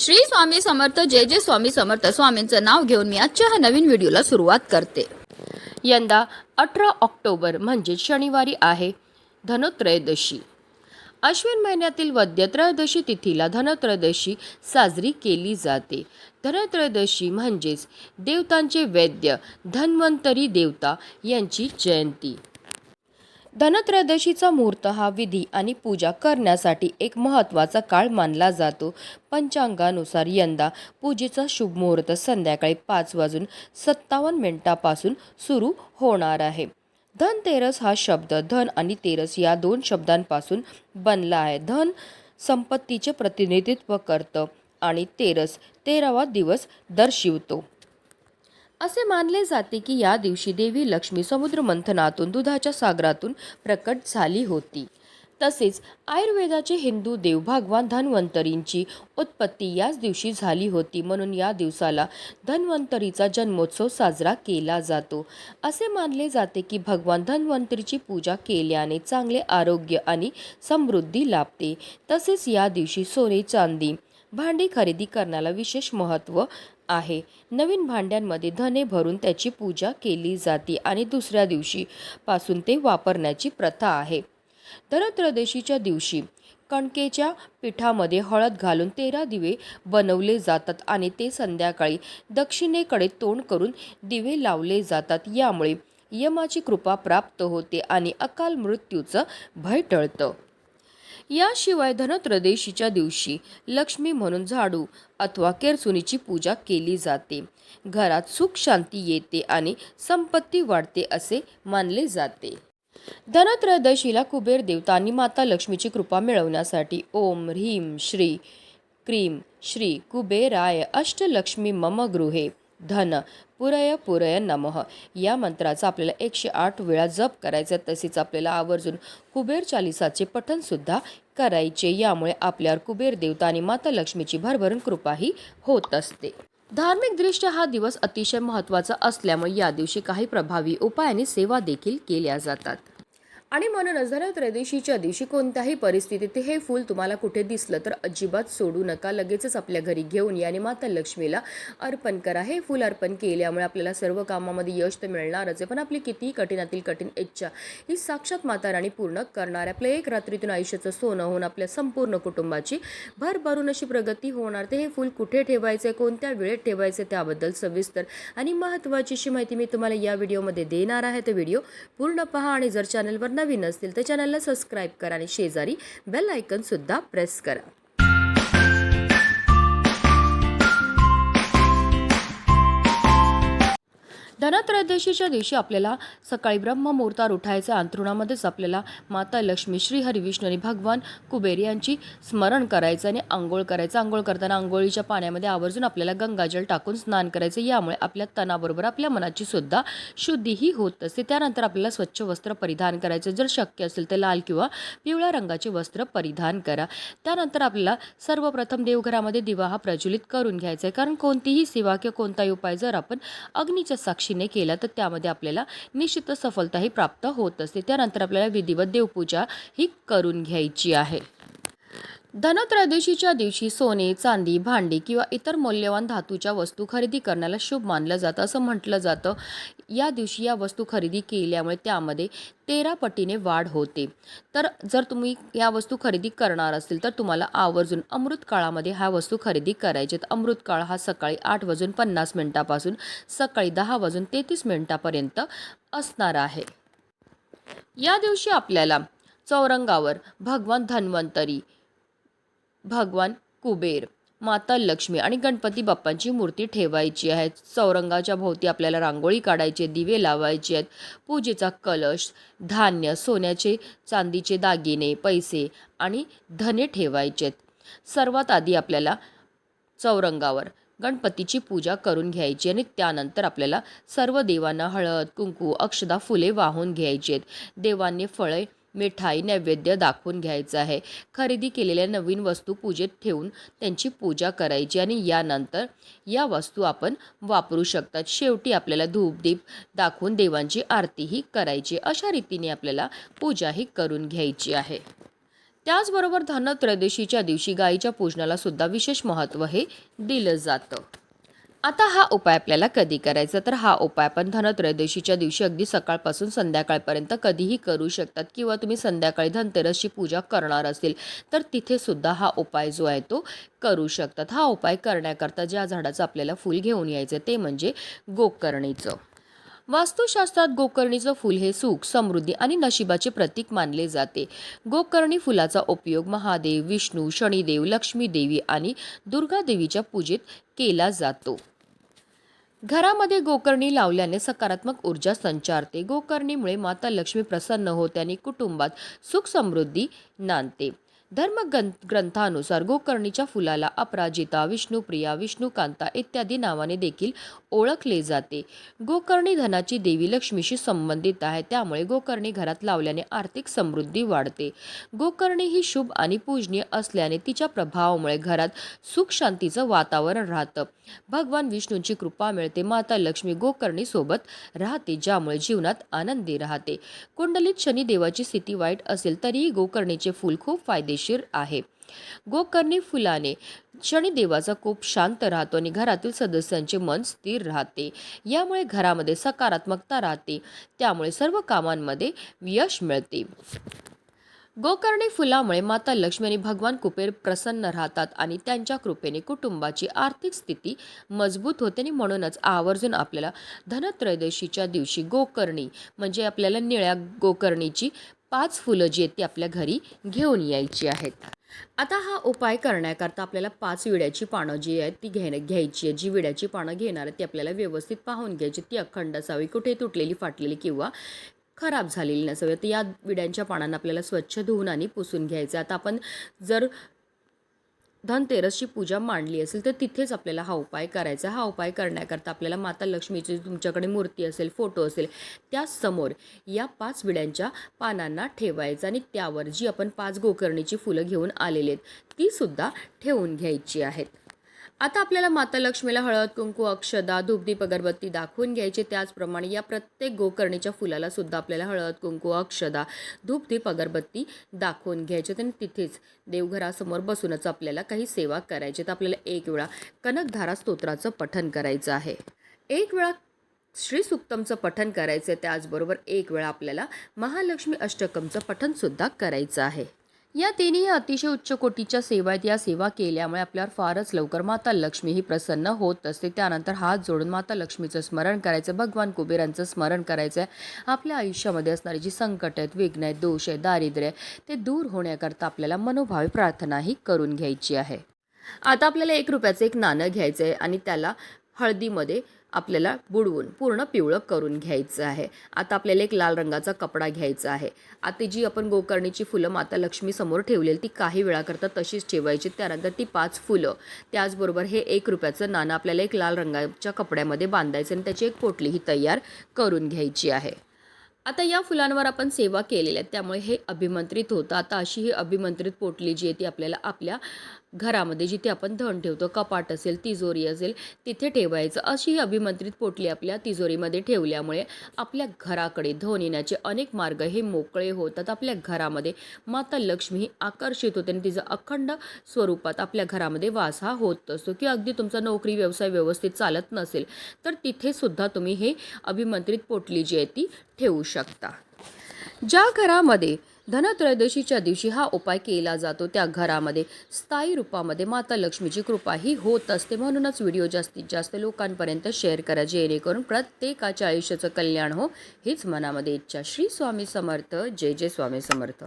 श्री स्वामी समर्थ जय जय स्वामी समर्थ. स्वामींचं नाव घेऊन मी आजच्या ह्या नवीन व्हिडिओला सुरुवात करते. यंदा अठरा ऑक्टोबर म्हणजे शनिवारी आहे धनोत्रयोदशी. अश्विन महिन्यातील वद्य त्रयोदशी तिथीला धनत्रयोदशी साजरी केली जाते. धनत्रयोदशी म्हणजेच देवतांचे वैद्य धन्वंतरी देवता यांची जयंती. धनत्रयोदशीचा मुहूर्त हा विधी आणि पूजा करण्यासाठी एक महत्त्वाचा काळ मानला जातो. पंचांगानुसार यंदा पूजेचा शुभ मुहूर्त संध्याकाळी पाच वाजून सत्तावन्न मिनिटापासून सुरू होणार आहे. धनतेरस हा शब्द धन आणि तेरस या दोन शब्दांपासून बनला आहे. धन संपत्तीचे प्रतिनिधित्व करतं आणि तेरस तेरावा दिवस दर्शवितो. असे मानले जाते की या दिवशी देवी लक्ष्मी समुद्र मंथनातून दुधाच्या सागरातून प्रकट झाली होती. तसेच आयुर्वेदाचे हिंदू देव भगवान धन्वंतरींची उत्पत्ती याच दिवशी झाली होती. म्हणून या दिवसाला धन्वंतरीचा जन्मोत्सव साजरा केला जातो. असे मानले जाते की भगवान धन्वंतरीची पूजा केल्याने चांगले आरोग्य आणि समृद्धी लाभते. तसेच या दिवशी सोने चांदी भांडी खरेदी करण्याला विशेष महत्त्व आहे. नवीन भांड्यांमध्ये धने भरून त्याची पूजा केली जाते आणि दुसऱ्या दिवशी पासून ते वापरण्याची प्रथा आहे. धनत्रयोदशीच्या दिवशी कणकेच्या पिठामध्ये हळद घालून तेरा दिवे बनवले जातात आणि ते संध्याकाळी दक्षिणेकडे तोंड करून दिवे लावले जातात. यामुळे यमाची कृपा प्राप्त होते आणि अकाल मृत्यूचं भय टळतं. याशिवाय धनत्रदेशीच्या दिवशी लक्ष्मी म्हणून झाडू अथवा केरसुनीची पूजा केली जाते. घरात सुख शांती येते आणि संपत्ती वाढते असे मानले जाते. धनत्रयोदशीला कुबेर देवता आणि माता लक्ष्मीची कृपा मिळवण्यासाठी ओम ह्रीम श्री क्रीम श्री कुबेराय अष्टलक्ष्मी मम गृहे धन. पुरय पुरय नमः. या मंत्राचा आपल्याला एकशे आठ वेळा जप करायचा तसेच आपल्याला आवर्जून कुबेर चालिसाचे पठणसुद्धा करायचे यामुळे आपल्यावर कुबेर देवता आणि माता लक्ष्मीची भरभरून कृपाही होत असते. धार्मिकदृष्ट्या हा दिवस अतिशय महत्त्वाचा असल्यामुळे या दिवशी काही प्रभावी उपाय आणि सेवा देखील केल्या जातात. आणि म्हणूनच धनत्रयोदशीच्या दिवशी कोणत्याही परिस्थितीत हे फूल तुम्हाला कुठे दिसलं तर अजिबात सोडू नका. लगेचच आपल्या घरी घेऊन या आणि माता लक्ष्मीला अर्पण करा. हे फूल अर्पण केल्यामुळे आपल्याला सर्व कामामध्ये यश तर मिळणारच आहे. पण आपली कितीही कठीणातील कठीण इच्छा ही साक्षात माता राणी पूर्ण करणार आहे. आपल्या एक रात्रीतून आयुष्याचं सोनं होऊन आपल्या संपूर्ण कुटुंबाची भरभरून अशी प्रगती होणार. ते हे फूल कुठे ठेवायचं आहे कोणत्या वेळेत ठेवायचे त्याबद्दल सविस्तर आणि महत्त्वाची अशी माहिती मी तुम्हाला या व्हिडिओमध्ये देणार आहे. तर व्हिडिओ पूर्ण पहा आणि जर चॅनलवर नवीन असतील तर चॅनलला सबस्क्राईब करा आणि शेजारी बेल आयकनसुद्धा प्रेस करा. धनत्रयोदशीच्या दिवशी आपल्याला सकाळी ब्रह्ममुहूर्तावर उठायचं अंथरुणामध्येच आपल्याला माता लक्ष्मी श्री हरिविष्णू आणि भगवान कुबेर यांची स्मरण करायचं आणि आंघोळ करायचं. आंघोळ करताना आंघोळीच्या पाण्यामध्ये आवर्जून आपल्याला गंगाजल टाकून स्नान करायचं. यामुळे आपल्या तणाबरोबर आपल्या मनाची सुद्धा शुद्धीही होत असते. त्यानंतर आपल्याला स्वच्छ वस्त्र परिधान करायचं. जर शक्य असेल तर लाल किंवा पिवळ्या रंगाचे वस्त्र परिधान करा. त्यानंतर आपल्याला सर्वप्रथम देवघरामध्ये दिवा हा प्रज्वलित करून घ्यायचा आहे. कारण कोणतीही सेवा किंवा कोणताही उपाय जर आपण अग्नीच्या साक्षीने केला तर त्यामध्ये आपल्याला निश्चित सफलताही प्राप्त होत असते. त्यानंतर आपल्याला विधिवत देवपूजा ही करून घ्यायची आहे. धनत्रयोदशीच्या दिवशी सोने चांदी भांडी किंवा इतर मौल्यवान धातूच्या वस्तू खरेदी करण्याला शुभ मानलं जातं असं म्हटलं जातं. या दिवशी या वस्तू खरेदी केल्यामुळे त्यामध्ये तेरा पटीने वाढ होते. तर जर तुम्ही या वस्तू खरेदी करणार असतील तर तुम्हाला आवर्जून अमृत काळामध्ये ह्या वस्तू खरेदी करायच्यात अमृत काळ हा सकाळी आठ वाजून पन्नास मिनिटापासून सकाळी दहा वाजून तेहतीस मिनिटापर्यंत असणार आहे. या दिवशी आपल्याला चौरंगावर भगवान धन्वंतरी भगवान कुबेर माता लक्ष्मी आणि गणपती बाप्पांची मूर्ती ठेवायची आहे चौरंगाच्या भोवती आपल्याला रांगोळी काढायची दिवे लावायचे आहेत पूजेचा कलश धान्य सोन्याचे चांदीचे दागिने पैसे आणि धने ठेवायचे आहेत. सर्वात आधी आपल्याला चौरंगावर गणपतीची पूजा करून घ्यायची आणि त्यानंतर आपल्याला सर्व देवांना हळद कुंकू अक्षदा फुले वाहून घ्यायची आहेत. देवांनी फळे मिठाई नैवेद्य दाखवून घ्यायचं आहे. खरेदी केलेल्या नवीन वस्तू पूजेत ठेवून त्यांची पूजा करायची आणि यानंतर या वस्तू आपण वापरू शकतात. शेवटी आपल्याला धूपदीप दाखवून देवांची आरतीही करायची. अशा रीतीने आपल्याला पूजाही करून घ्यायची आहे. त्याचबरोबर धनत्रयोदशीच्या दिवशी गायीच्या पूजनाला सुद्धा विशेष महत्त्व हे दिलं जातं. आता हा उपाय आपल्याला कधी करायचा? तर हा उपाय आपण धनत्रयोदशीच्या दिवशी अगदी सकाळपासून संध्याकाळपर्यंत कधीही करू शकतात किंवा तुम्ही संध्याकाळी धनतेरसची पूजा करणार असेल तर तिथे सुद्धा हा उपाय जो आहे तो करू शकतात. हा उपाय करण्याकरता ज्या झाडाचं आपल्याला फूल घेऊन यायचं ते म्हणजे गोकर्णीचं. वास्तुशास्त्रात गोकर्णीचं फूल हे सुख समृद्धी आणि नशिबाचे प्रतीक मानले जाते. गोकर्णी फुलाचा उपयोग महादेव विष्णू शनिदेव लक्ष्मी देवी आणि दुर्गा देवीच्या पूजेत केला जातो. घरामध्ये गोकर्णी लावल्याने सकारात्मक ऊर्जा संचारते. गोकर्णीमुळे माता लक्ष्मी प्रसन्न होते आणि कुटुंबात सुख समृद्धी नांदते. धर्म ग्रंथानुसार गोकर्णीच्या फुलाला अपराजिता विष्णुप्रिया विष्णुकांता इत्यादी नावाने देखील ओळखले जाते. गोकर्णी धनाची देवी लक्ष्मीशी संबंधित आहे त्यामुळे गोकर्णी घरात लावल्याने आर्थिक समृद्धी वाढते. गोकर्णी ही शुभ आणि पूजनीय असल्याने तिच्या प्रभावामुळे घरात सुख शांतीचं वातावरण राहतं. भगवान विष्णूंची कृपा मिळते माता लक्ष्मी गोकर्णी सोबत राहते ज्यामुळे जीवनात आनंदी राहते. कुंडलीत शनिदेवाची स्थिती वाईट असेल तरीही गोकर्णीचे फूल खूप फायदेशीर फायदेशीर आहे. गोकर्णी फुलाने शनिदेवाचा खूप शांत राहतो आणि घरातील सदस्यांचे मन स्थिर राहते. यामुळे घरामध्ये सकारात्मकता राहते. त्यामुळे सर्व कामांमध्ये यश मिळते. गोकर्णी फुलामुळे माता लक्ष्मी आणि भगवान कुबेर प्रसन्न राहतात आणि त्यांच्या कृपेने कुटुंबाची आर्थिक स्थिती मजबूत होते आणि म्हणूनच आवर्जून आपल्याला धनत्रयोदशीच्या दिवशी गोकर्णी म्हणजे आपल्याला निळ्या गोकर्णीची पाच फुलं जी आहेत ती आपल्या घरी घेऊन यायची आहेत. आता हा उपाय करण्याकरता आपल्याला पाच विड्याची पानं जी आहेत ती घेणं घ्यायची आहे जी विड्याची पानं घेणार आहे ती आपल्याला व्यवस्थित पाहून घ्यायची. ती अखंड असावी. कुठे तुटलेली फाटलेली किंवा खराब झालेली नसावी. तर या विड्यांच्या पानांना आपल्याला स्वच्छ धुवून आणि पुसून घ्यायचं आता आपण जर धनतेरसची पूजा मांडली असेल तर तिथेच आपल्याला हा उपाय करायचा हा उपाय करण्याकरता आपल्याला माता लक्ष्मीची तुमच्याकडे मूर्ती असेल फोटो असेल त्यासमोर या पाच विड्यांच्या पानांना ठेवायचं आणि त्यावर जी आपण पाच गोकर्णीची फुलं घेऊन आलेली आहेत तीसुद्धा ठेवून घ्यायची आहेत. आता आपल्याला माता लक्ष्मीला हळद कुंकू अक्षदा धूपदीप अगरबत्ती दाखवून घ्यायचे. त्याचप्रमाणे या प्रत्येक गोकर्णीच्या फुलाला सुद्धा आपल्याला हळद कुंकू अक्षदा धूपदीप अगरबत्ती दाखवून घ्यायचे. आणि तिथेच देवघरासमोर बसूनच आपल्याला काही सेवा करायची. तर आपल्याला एक वेळा कनकधारा स्तोत्राचं पठन करायचं आहे. एक वेळा श्री सुक्तमचं पठन करायचं आहे त्याचबरोबर एक वेळा आपल्याला महालक्ष्मी अष्टकमचं पठनसुद्धा करायचं आहे. या तिन्ही अतिशय उच्च कोटीच्या सेवा आहेत या सेवा केल्यामुळे आपल्यावर फारच लवकर माता लक्ष्मी ही प्रसन्न होत असते. त्यानंतर हात जोडून माता लक्ष्मीचं स्मरण करायचं भगवान कुबेरांचं स्मरण करायचं. आहे आपल्या आयुष्यामध्ये असणारी जी संकट आहेत विघ्न आहेत दोष आहे दारिद्र्य आहे ते दूर होण्याकरता आपल्याला मनोभावी प्रार्थनाही करून घ्यायची आहे. आता आपल्याला एक रुपयाचं एक नाणं घ्यायचं आहे आणि त्याला हळदीमध्ये आपल्याला बुडवून पूर्ण पिवळं करून घ्यायचं आहे. आता आपल्याला एक लाल रंगाचा कपडा घ्यायचा आहे. आता जी आपण गोकर्णीची फुलं माता लक्ष्मी समोर ठेवलेली ती काही वेळाकरता तशीच ठेवायची. त्यानंतर ती पाच फुलं. त्याचबरोबर हे एक रुपयाचं नाणं आपल्याला एक लाल रंगाच्या कपड्यामध्ये बांधायचं आणि त्याची एक पोटलीही तयार करून घ्यायची आहे. आता या फुलांवर आपण सेवा केलेल्या आहेत त्यामुळे हे अभिमंत्रित होतं. आता अशी ही अभिमंत्रित पोटली जी आहे ती आपल्याला आपल्या घरामध्ये जिथे आपण धन ठेवतो कपाट असेल तिजोरी असेल तिथे ठेवायचं. अशी ही अभिमंत्रित पोटली आपल्या तिजोरीमध्ये ठेवल्यामुळे आपल्या घराकडे धन येण्याचे अनेक मार्ग हे मोकळे होतात. आपल्या घरामध्ये माता लक्ष्मी ही आकर्षित होते आणि तिचं अखंड स्वरूपात आपल्या घरामध्ये वास हा होत असतो. की अगदी तुमचा नोकरी व्यवसाय व्यवस्थित चालत नसेल तर तिथे सुद्धा तुम्ही हे अभिमंत्रित पोटली जी आहे ती ठेवू शकता. ज्या घरामध्ये धनत्रयोदशीच्या दिवशी हा उपाय केला जातो. त्या घरामध्ये स्थायी रूपामध्ये माता लक्ष्मीची कृपा ही होत असते. म्हणूनच व्हिडिओ जास्तीत जास्त लोकांपर्यंत शेअर करा. जेणेकरून प्रत्येकाच्या आयुष्याचं कल्याण हो हीच मनामध्ये इच्छा. श्री स्वामी समर्थ. जय जय स्वामी समर्थ.